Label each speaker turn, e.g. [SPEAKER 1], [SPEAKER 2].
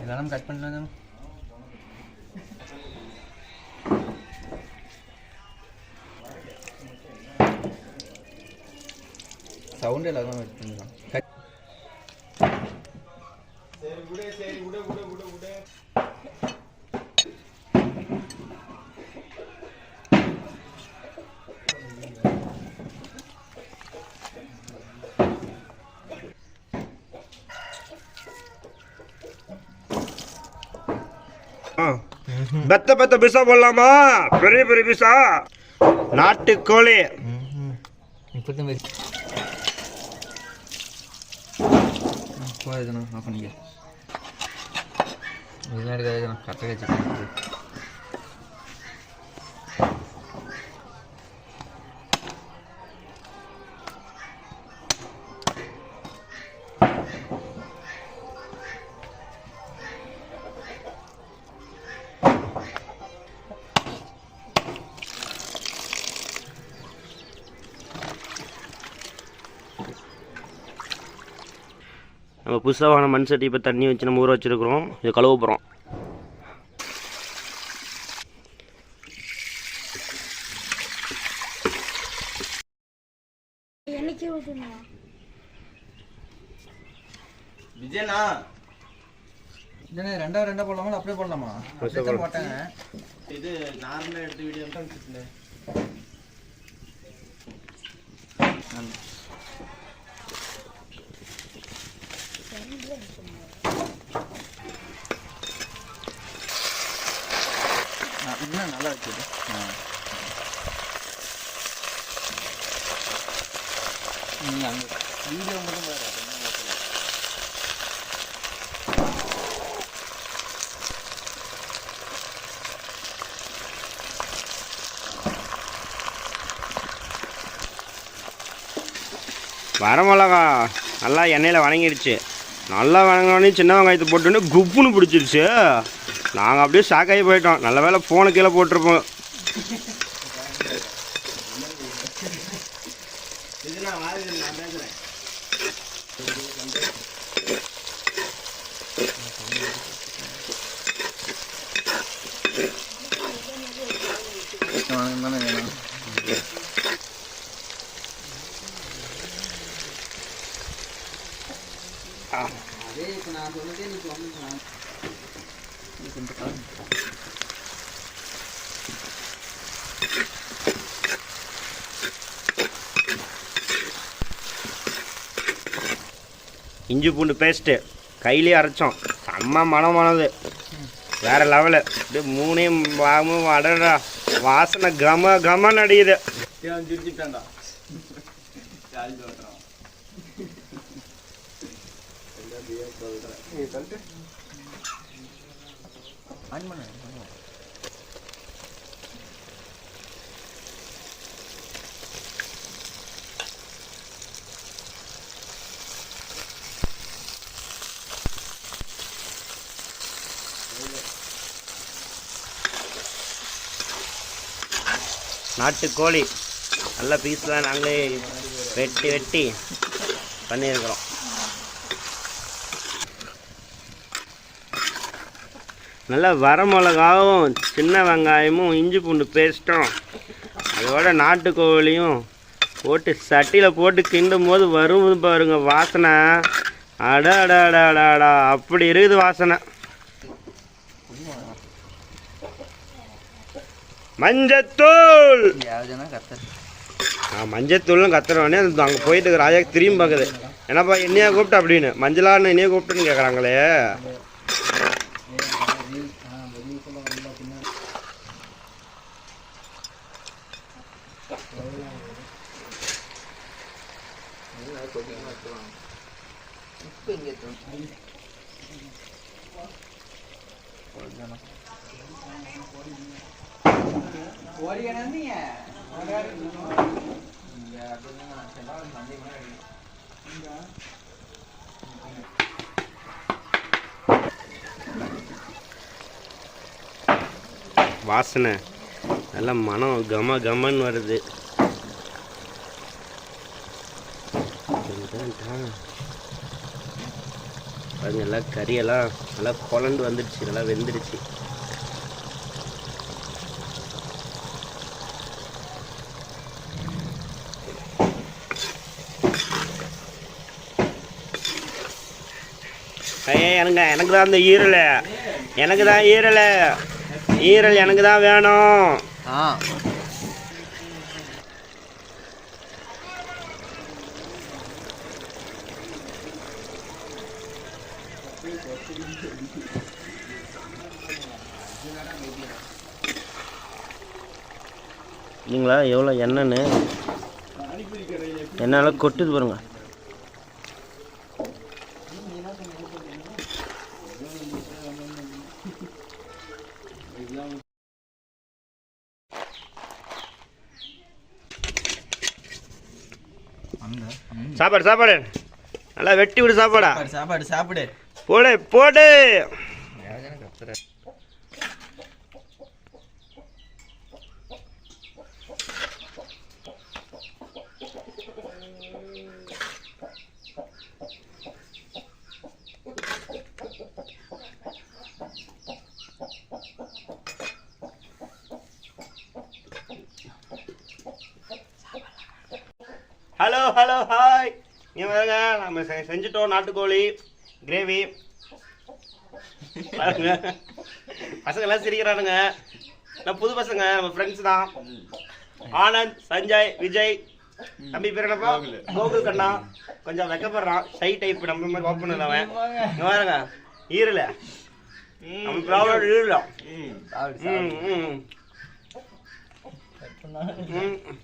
[SPEAKER 1] இதெல்லாம் கட் பண்ணலாம் சவுண்ட் எல்லாரும் கட் பண்ணலாம்
[SPEAKER 2] சரி விடு சரி விடு விடு விடு பெத்த பெத்த பிசா போடலாமா? பெரிய பெரிய பிசா நாட்டுக்கோழி.
[SPEAKER 1] ஆஃப் பண்ணிக்க. கரெக்டாக
[SPEAKER 2] நம்ம புதுசாக வாங்கின மண் சட்டி இப்போ தண்ணி வச்சு நம்ம ஊற வச்சுருக்குறோம். இது கழுவ போகிறோம்
[SPEAKER 1] ரெண்டா ரெண்டா போடலாமா? அப்படியே போடலாமா? அப்படியே தான் போட்டேங்க
[SPEAKER 2] இது நார்மலாக எடுத்த வீடியோ தான்
[SPEAKER 1] ஆ, இன்னும் நல்லா இருக்குது. ஆ. நீ அங்கே வீடியோ மட்டும் வேறு அது என்ன ஓகே.
[SPEAKER 2] வரமிளகா நல்லா எண்ணெயில் வணங்கிடுச்சு. நல்லா வணங்கினோடனே சின்ன வெங்காயத்தை போட்டோன்னே குப்புன்னு பிடிச்சிருச்சு. நாங்கள் அப்படியே ஷாக்காகி போயிட்டோம். நல்ல வேளை ஃபோனை கீழே போட்டிருப்போம்.
[SPEAKER 1] வணக்கம் அதே இப்போ நான் சொன்னதே நீ கொஞ்சம்
[SPEAKER 2] இஞ்சி பூண்டு பேஸ்ட்டு கையிலே அரைச்சோம். செம்ம மனமானது. வேற லெவலு அப்படியே மூணையும் வாமும் அடடா. வாசனை கம கமன்னு அடிக்குது. நாட்டுக்கோழி. நல்ல பீஸ்லாம் நாங்களே வெட்டி வெட்டி பண்ணியிருக்கிறோம். நல்லா வரமிளகாவும் சின்ன வெங்காயமும் இஞ்சி பூண்டு பேஸ்ட்டும் அதோட நாட்டுக்கோழியும் போட்டு சட்டியில் போட்டு கிண்டும் போது வரும் பாருங்க வாசனை. அட அட அடா அப்படி இருக்குது வாசனை. மஞ்சத்தூள்!
[SPEAKER 1] யாவதுனா
[SPEAKER 2] மஞ்சத்தூள்னு கத்துறவனே அங்கே போயிட்டு ராஜா திரும்பி பார்க்குது. என்னப்பா என்னையா கூப்பிட்டு அப்படின்னு? மஞ்சளான்னு என்னையே கூப்பிட்டுன்னு கேட்குறாங்களே
[SPEAKER 1] இப்போ இங்கே
[SPEAKER 2] வாசனை. நல்ல மனம் கம கமன்னு வருது. பாருங்க எல்லாம் கறியெல்லாம் நல்லா குழண்டு வந்துடுச்சு நல்லா வெந்துடுச்சு. ஐயே எனக்கு எனக்கு தான் அந்த ஈரலை. எனக்கு தான் ஈரலை. ஈரல் எனக்கு தான் வேணும்.
[SPEAKER 1] ஆ.
[SPEAKER 2] இல்லைங்களா எவ்வளோ எண்ணெய்னு எண்ணெயெல்லாம் கொட்டுது பாருங்க. சாப்பாடு சாப்பாடு. நல்லா வெட்டி விடு சாப்பாடு
[SPEAKER 1] சாப்பாடு சாப்பிடு.
[SPEAKER 2] போடு போடு. Hello hello hi. இவங்க நம்ம செ- செஞ்சுட்டோம் நாட்டுக்கோழி. கிரேவி பாருங்க. பசங்க எல்லாம் சிரிக்கிறானுங்க. நான் புது பசங்க. நம்ம ஃப்ரெண்ட்ஸ் தான். ஆனந்த் சஞ்சய் விஜய். தம்பி பேர் என்னப்பா? கோகுல். கண்ணா. கொஞ்சம் வெக்கப்படுறான். ஷை டைப் நம்ம மாதிரி ஓப்பன் இல்லாம இங்க பாருங்க. ஈரல. நம்ம ப்ராப்ளம் ஈரல.
[SPEAKER 1] ம். சாப்பிடு
[SPEAKER 2] ம்.
[SPEAKER 1] சாப்பிடு
[SPEAKER 2] ம் ம்.